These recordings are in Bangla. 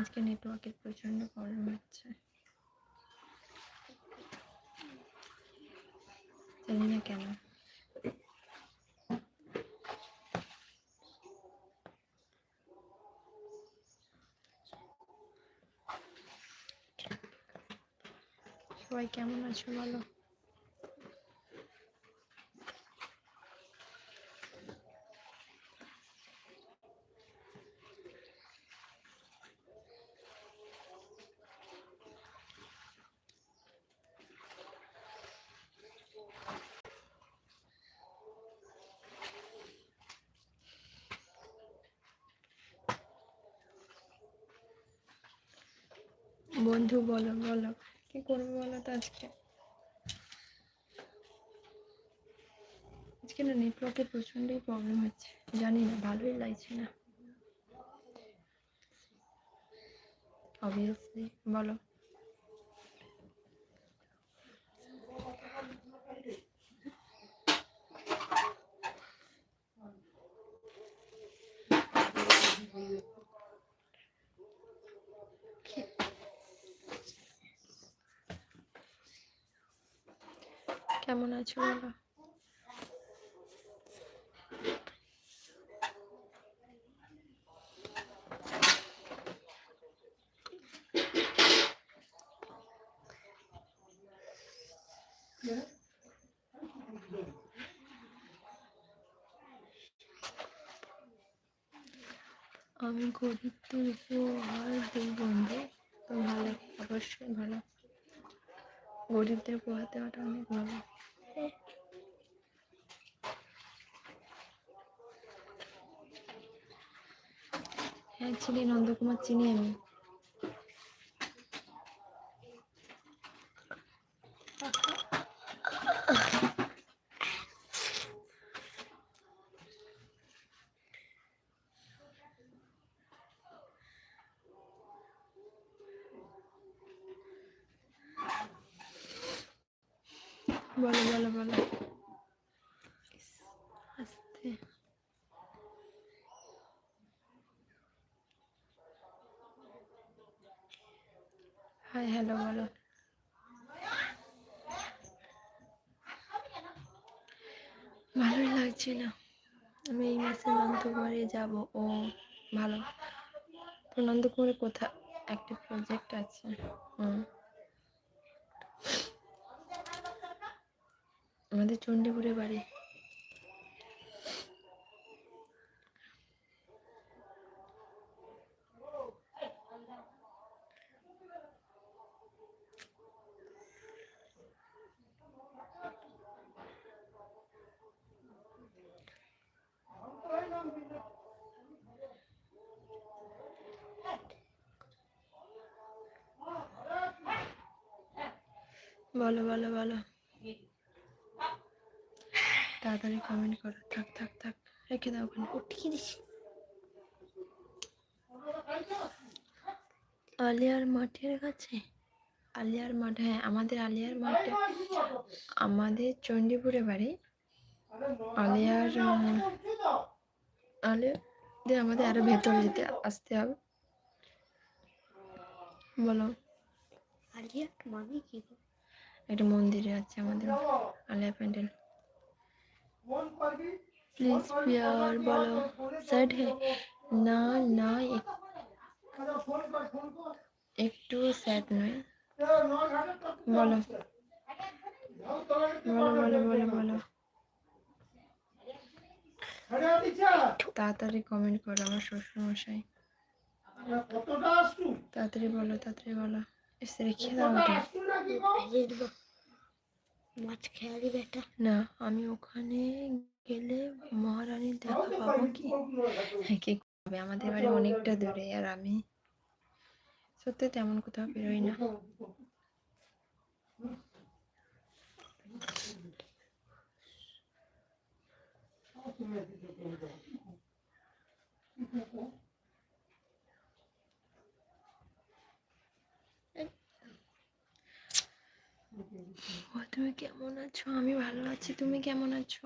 আজকে নেটওয়ার্কের প্রচণ্ড প্রবলেম হচ্ছে। জানি না কেন। সবাই কেমন আছো বলো? বন্ধু, বলো বলো। কি করব বলো তো আজকে? আজকে না নেটওয়ার্কের প্রচণ্ডই প্রবলেম হচ্ছে। জানি না, ভালোই লাগছে না। অবভিয়াসলি বলো। কেমন আছো বলো? আমি গরিবদের উপহার দিই বন্ধু তো ভালো অবশ্যই ভালো। গরিবদের পড়াতে দেওয়াটা অনেক ভালো। হ্যাঁ চিনি নন্দকুমার চিনি আমি বলো বলো বলো আস্তে হাই হ্যালো, বলো। ভালোই লাগছে না। আমি এই মাসে নন্দকুমারে যাব। ও ভালো। নন্দকুমারে কোথা একটা প্রজেক্ট আছে। হুম। আমাদের চণ্ডীপুরে বাড়ি। বলো বলো বলো তাড়াতাড়ি কমেন্ট করো। থাক থাক থাক। রেখে দাও ওখানে। উঠিয়ে দিছি আলিয়ার মাঠের কাছে? আলিয়ার মাঠ হ্যাঁ আমাদের আলিয়ার মাঠে। আমাদের চণ্ডীপুরে বাড়ি। আলিয়ার আলিয়া দিয়ে আমাদের আরও ভেতরে যেতে আসতে হবে। বলো। আলিয়া মানে কি? একটা মন্দিরে আছে আমাদের আলিয়া প্যান্ডেল প্লিজ পিয়ার বলো। স্যার হে না না একটু স্যার নয়। বলো। বলো বলো বলো বলো। তাড়াতাড়ি কমেন্ট করো আমার শ্বশুর মশাই তাড়াতাড়ি বলো তাড়াতাড়ি বলো। এসে রেখে দাও মাছ খেয়ালি বেটা না আমি ওখানে গেলে মহারানীর দেখা পাবো কি? হ্যাঁ কি হবে আমাদের বাড়ি অনেকটা দূরে আর আমি সত্যি তেমন কোথাও বেরোই না। ও তুমি কেমন আছো? আমি ভালো আছি। তুমি কেমন আছো?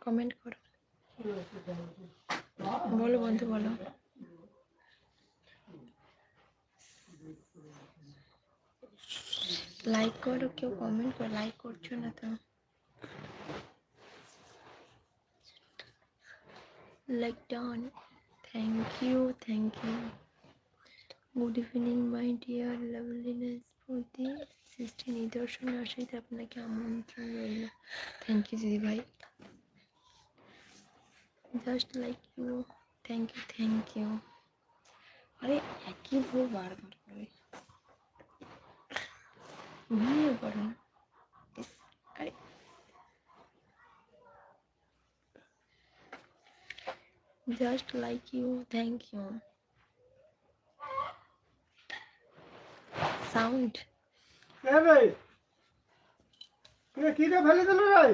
কমেন্ট করো। বলো বন্ধু, বলো। লাইক করো, কেউ কমেন্ট করো। লাইক করছ না তো? Like done thank you thank you good evening my dear loveliness প্রদীপ সৃষ্টি নিদর্শন আসাইতে আপনাকে আমন্ত্রণ রইল। থ্যাংক ইউ দিদি ভাই। Just like you thank you thank you আরে, একই ভুল বারবার করে। ঘুমিয়ে পড়ো। না just like you thank you sound কে রে ফেলে দিল রে?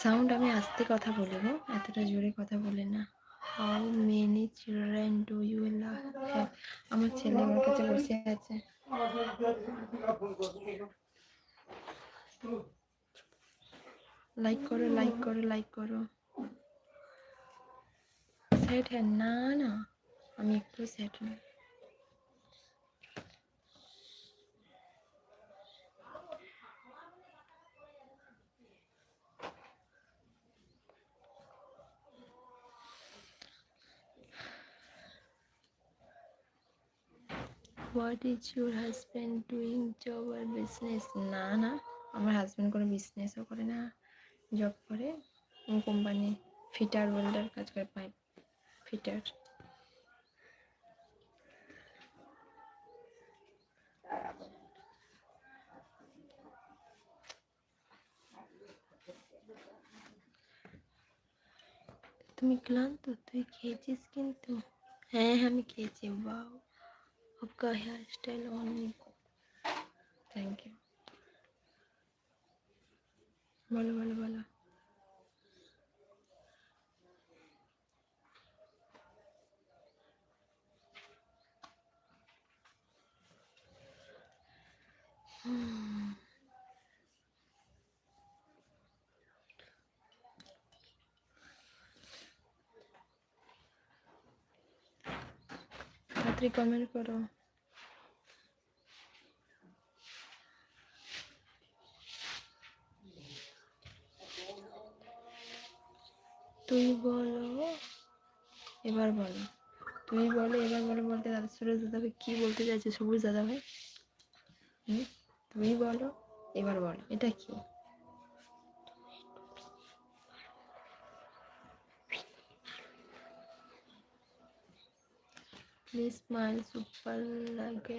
সাউন্ড আমি আস্তে কথা বলি গো এতটা জোরে কথা বলে না। How many children do you love আমার ছেলে আমার কাছে বসে আছে। লাইক করো লাইক করো লাইক করো স্যাড হ্যাঁ না না আমি একটু স্যাড না what is your husband doing job R business না না আমার হাজব্যান্ড কোনো বিজনেসও করে না জব করে কোম্পানি ফিটার ওয়েল্ডার কাজ করে পাইপ ফিটার তুমি ক্লান্ত তুই খেয়েছিস কিন্তু হ্যাঁ হ্যাঁ আমি খেয়েছি বাও आपका hair style only thank you Vale, vale, vale. Patrick, comer, pero... তুই বলো। এবার বলো। তুই বলো, এবার বলো বলতে দাদা সুরেশ দাদা ভাই কি বলতে চাইছে সবুজ দাদা ভাই? তুই বলো, এবার বলো, এটা কি? প্লিজ স্মাইল সুপার লাগে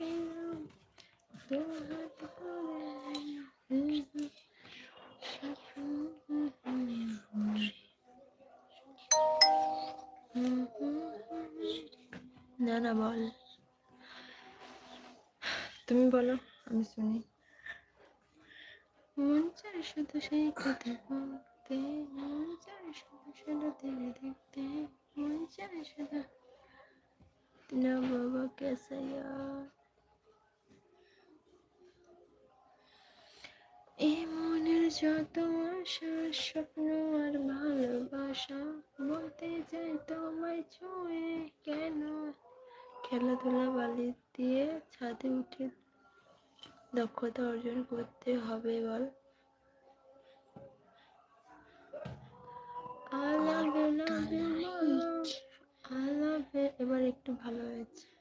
না না, বল। তুমি বলো, আমি শুনি। মন চায় শুধু সেই কথা বলতে, মন চায় শুধু শুধু তেরে দেখতে, মন চায় শুধু না বাবা কেসা যত আশা স্বপ্ন আর ভালোবাসা। বলতে চাই তোমায় ছুঁয়ে কেন? খেলাধুলা বালি দিয়ে ছাদে উঠে দক্ষতা অর্জন করতে হবে বল। you. এবার একটু ভালো হয়েছে।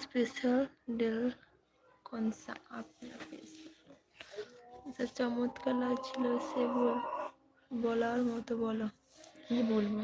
স্পেশাল ডেল কনসা আপনার স্যার চমৎকার লাগছিল সে বলার মতো বলো। কি বলব?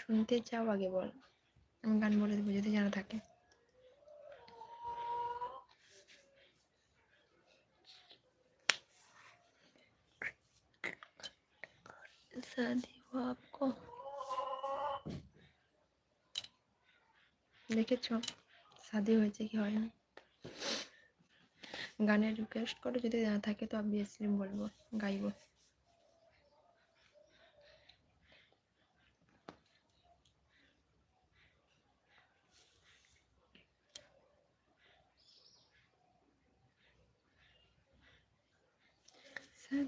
শুনতে চাও আগে বলো আমি গান বলে দেবো যদি জানা থাকে शादी हो आपको দেখেছো শাদি হয়েছে কি হয়নি গানের রিকোয়েস্ট করো যদি জানা থাকে তো অবভিয়াসলি বলবো গাইবো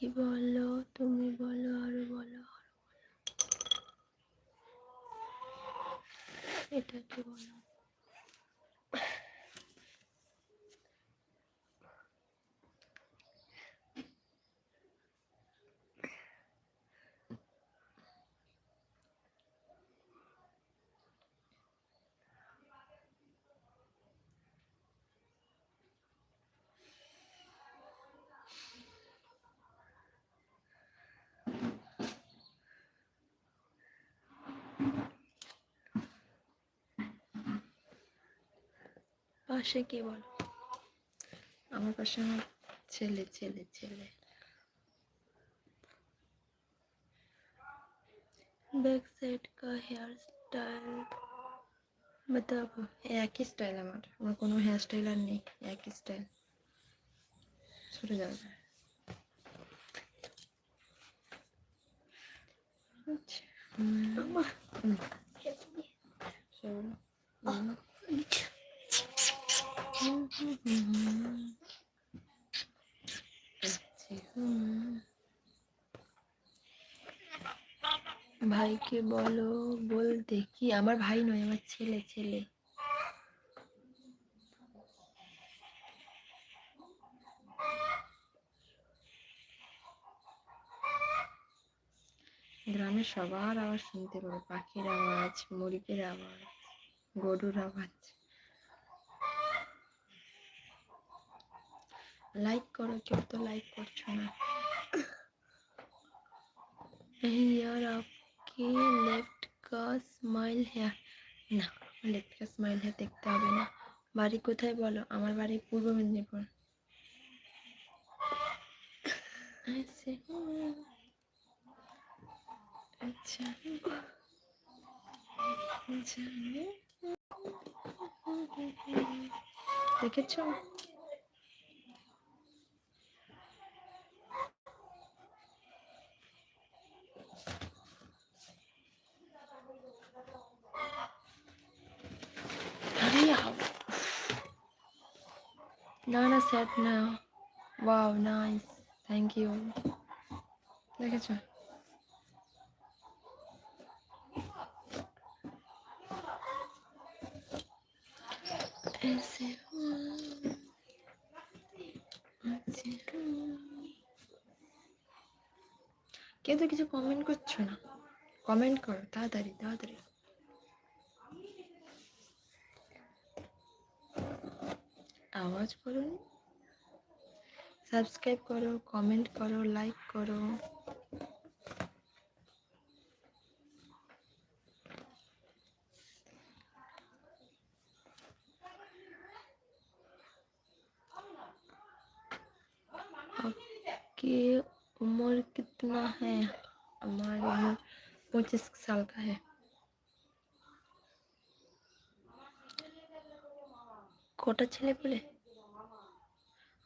দেখি বলো তুমি বলো আরও বলো আরও বলো এটা কি বলো পাশে কে বলো আমার পাশে আমার ছেলে ছেলে ছেলে बैक साइड का हेयर स्टाइल बताओ একই স্টাইল আমার আমার কোনো হেয়ার স্টাইল আর নেই একই স্টাইল সরে যাবে আচ্ছা হুম, কে বলো? বলতে কি আমার ভাই নয়, আমার ছেলে ছেলে। গ্রামে সবার আওয়াজ শুনতে পাবে। পাখির আওয়াজ, মুরগির আওয়াজ, গরুর আওয়াজ। লাইক করো, কেউ তো লাইক করছ না। এই আর কি লেফট কা স্মাইল হ্যাঁ না লেফট কা স্মাইল হ্যাঁ দেখতে হবে না। বাড়ি কোথায় বলো? আমার বাড়ি পূর্ব মেদিনীপুর। আচ্ছা। আচ্ছা। দেখেছ? না না স্যাট না ওয়াও নাইস থ্যাংক ইউ দেখেছ? ऐसे কেউ তো কিছু কমেন্ট করছ না। কমেন্ট করো, তাড়াতাড়ি তাড়াতাড়ি। আওয়াজ করো সাবস্ক্রাইব করো কমেন্ট করো লাইক করো आपके उम्र हमारी उम्र पच्चीस साल का है কটা ছেলে বলে?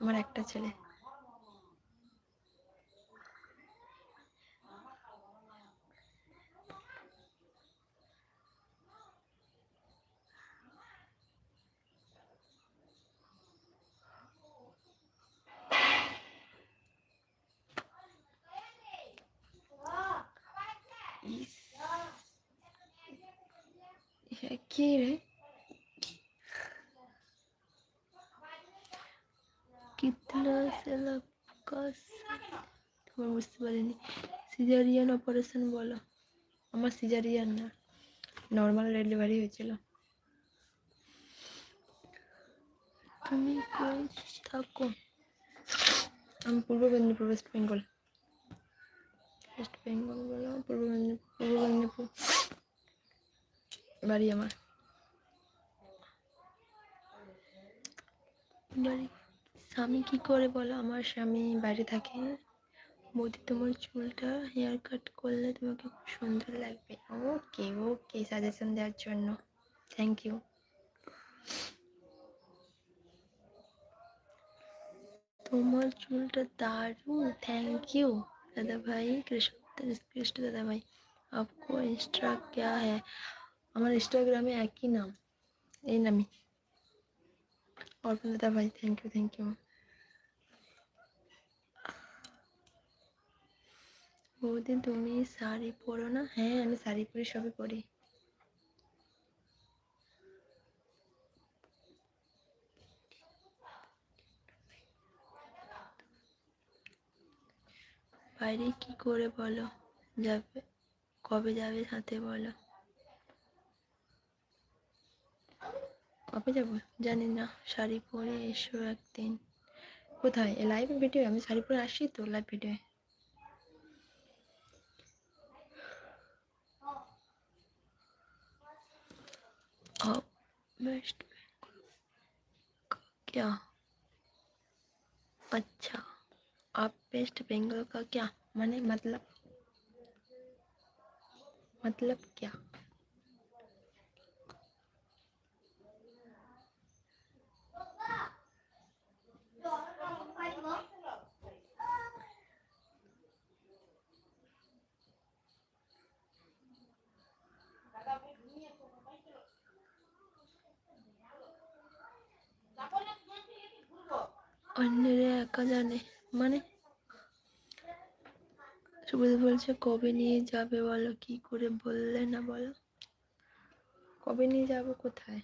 আমার একটা ছেলে। কি রে? বুঝতে পারিনি। সিজারিয়ান অপারেশন বলো। আমার সিজারিয়ান না নর্মাল ডেলিভারি হয়েছিল। তুমি থাকো। আমি Purba Medinipur West Bengal West Bengal বলো, পূর্ব মেদিনীপুর পূর্ব মেদিনীপুর। বাড়ি আমার। বাড়ি স্বামী কি করে বলো? আমার স্বামী বাইরে থাকে বৌদি তোমার চুলটা হেয়ার কাট করলে তোমাকে খুব সুন্দর লাগবে। ওকে ওকে সাজেশন দেওয়ার জন্য। থ্যাংক ইউ তোমার চুলটা দারুণ। থ্যাংক ইউ দাদা ভাই কৃষ্ণ কৃষ্ণ দাদা ভাই আপকো ইনস্টা ক্যা হ্যাঁ। আমার ইনস্টাগ্রামে একই নাম। এই নামই। অর্পণ দাদা ভাই থ্যাংক ইউ থ্যাংক ইউ বৌদি, তুমি শাড়ি পরো না? হ্যাঁ আমি শাড়ি পরি, সবই পরি। বাইরে কি করে বলো? যাবে? কবে যাবে সাথে বলো। কবে যাব? জানি না। শাড়ি পরে এসো একদিন। কোথায়? লাইভ ভিডিও আমি শাড়ি পরে আসি তো লাইভ ভিডিও वेस्ट का क्या? अच्छा आप वेस्ट बंगाल का क्या? मैंने मतलब मतलब क्या? অন্যরা একা জানে মানে সুব্রত বলছে কবে নিয়ে যাবে বলো কি করে বললে না বলো কবে নিয়ে যাবো কোথায়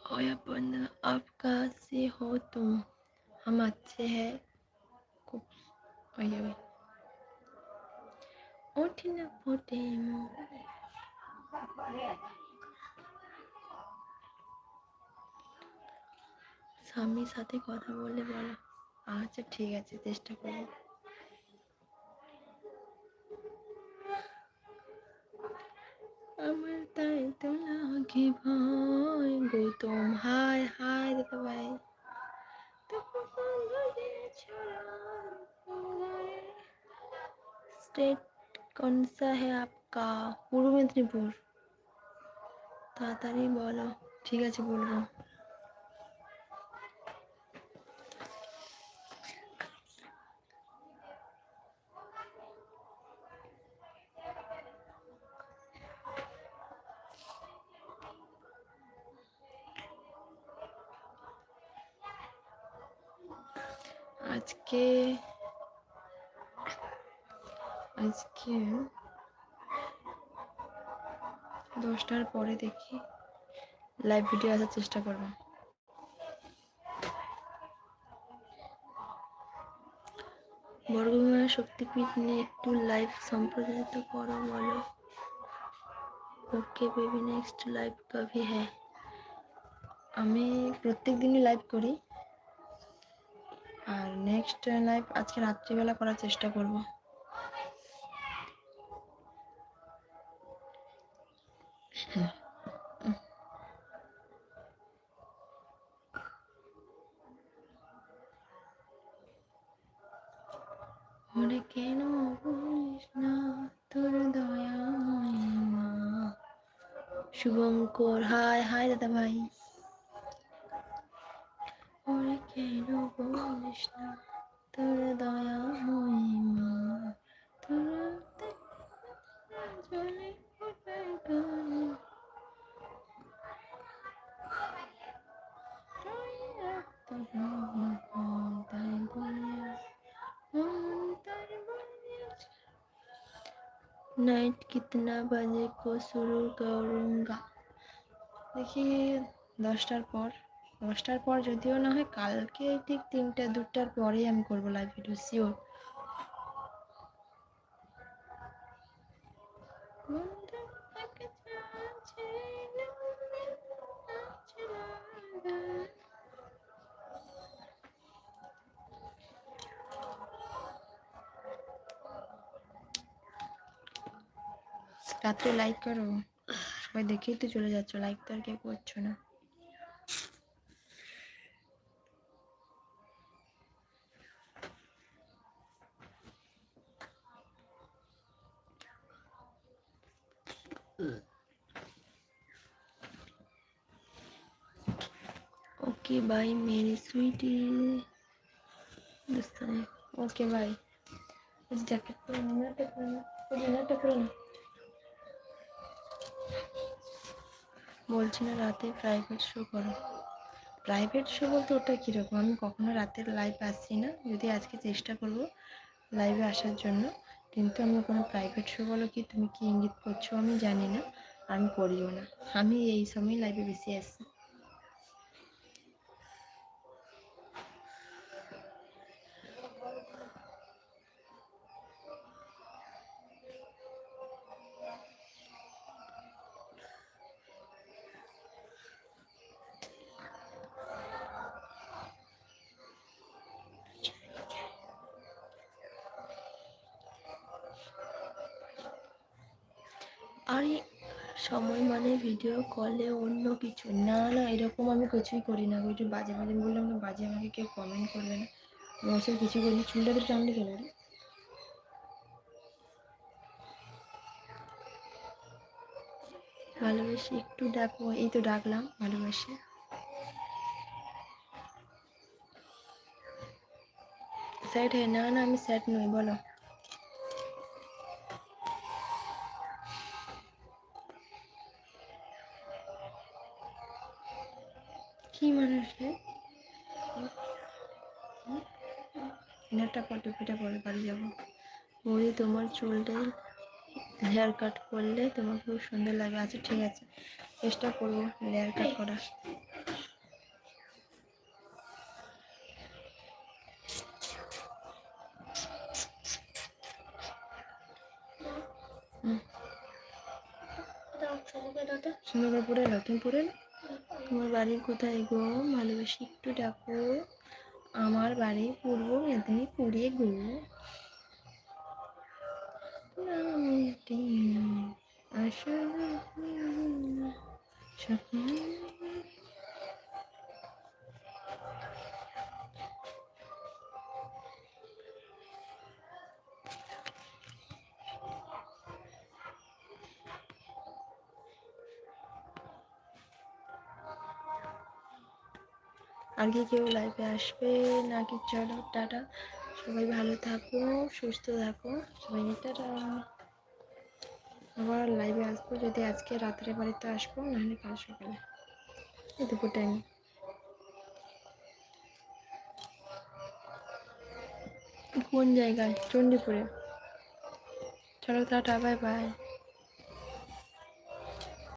ओए अपन आप कहाँ से हो तुम আমার চেয়ে খুব হয়ে যাবে ওঠে না ফোটে স্বামীর সাথে কথা বলে বলো। আচ্ছা ঠিক আছে, চেষ্টা করব। আমার তাই তো লাগে ভাই গৌতম হায় হায় দাদা ভাই स्टेट कौन सा है आपका পূর্ব মেদিনীপুর তাড়াতাড়ি বলো ঠিক আছে বলবো দশটার পরে দেখি লাইভ ভিডিও আসার চেষ্টা করব। বর্গভীমার শক্তিপীঠ নিয়ে একটু লাইভ সম্প্রচারিত করো, বলো। ওকে বেবি নেক্সট লাইভ কবি? হ্যাঁ। আমি প্রত্যেক দিনই লাইভ করি। আর নেক্সট লাইভ আজকে রাত্রিবেলা করার চেষ্টা করব। नाइट कितना बजे को शुरू करूँगा দেখি দশটার পর দশটার পর যদিও না হয় কালকে ঠিক তিনটা দুটার পরেই আমি করবো লাইভ ভিডিও শিওর রাত্রে লাইক করো সবাই দেখেই তো চলে যাচ্ছ লাইক তো আর কেউ করছো না ओके बाय मेरी स्वीटी दोस्तों ओके बाय জ্যাকেট পরে না নাটটা পরে বলছি না রাতে প্রাইভেট শো করো। প্রাইভেট শো বলতে ওটা কীরকম? আমি কখনো রাতের লাইভ আসছি না। যদি আজকে চেষ্টা করব লাইভে আসার জন্য, কিন্তু আমি কোনো প্রাইভেট শো বলো কি, তুমি কি ইঙ্গিত করছ আমি জানি না। আমি করিও না। আমি এই সময় লাইভে বেশি আসি। সময় মানে ভিডিও কলে অন্য কিছু। না না, এরকম আমি কিছুই করি না। যে বাজে বাজে বললাম না, বাজে আমাকে কেউ কমেন্ট করবে না। আমি কিছু করি চুলটা তো টানলে কেন রে? ভালোবেসে একটু ডাকবো। এই তো ডাকলাম ভালোবেসে। স্যাড হ্যাঁ না না, আমি স্যাড নই, বলো। কি মানুষ রে? একটা ফটো ফিটা পরে বাড়ি যাব। বলি তোমার চুলটাই হেয়ার কাট করলে তোমার খুব সুন্দর লাগে আচ্ছা ঠিক আছে। চেষ্টা করব হেয়ার কাট করার। কোথায় গো? ভালোবাসি একটু ডাকো। আমার বাড়ি পূর্ব মেদিনীপুরে গো। আসা আসলে আর কি কেউ লাইভে আসবে, নাকি চলো, টাটা। সবাই ভালো থাকো, সুস্থ থাকো। সবাই টাটা। আবার লাইভে আসব, যদি আজকে রাত্রে বাড়িতে আসব, নাহলে কাল সকালে। এই দুপুর টাইমে কোন জায়গায়? চণ্ডীপুরে। চলো, টাটা বাই বাই